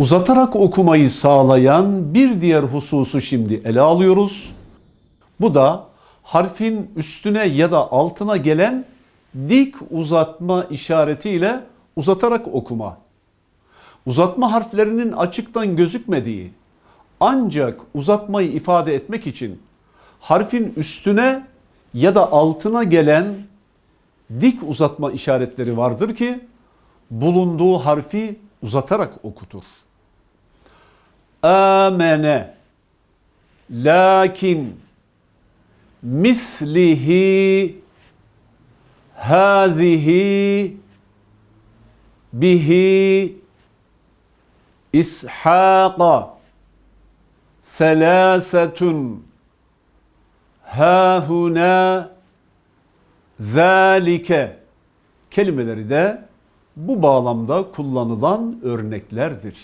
Uzatarak okumayı sağlayan bir diğer hususu şimdi ele alıyoruz. Bu da harfin üstüne ya da altına gelen dik uzatma işaretiyle uzatarak okuma. Uzatma harflerinin açıktan gözükmediği ancak uzatmayı ifade etmek için harfin üstüne ya da altına gelen dik uzatma işaretleri vardır ki bulunduğu harfi uzatarak okutur. Amene. Lakin mislihi hazihi bihi ishaqa thelâsetun hâhuna zâlike kelimeleri de bu bağlamda kullanılan örneklerdir.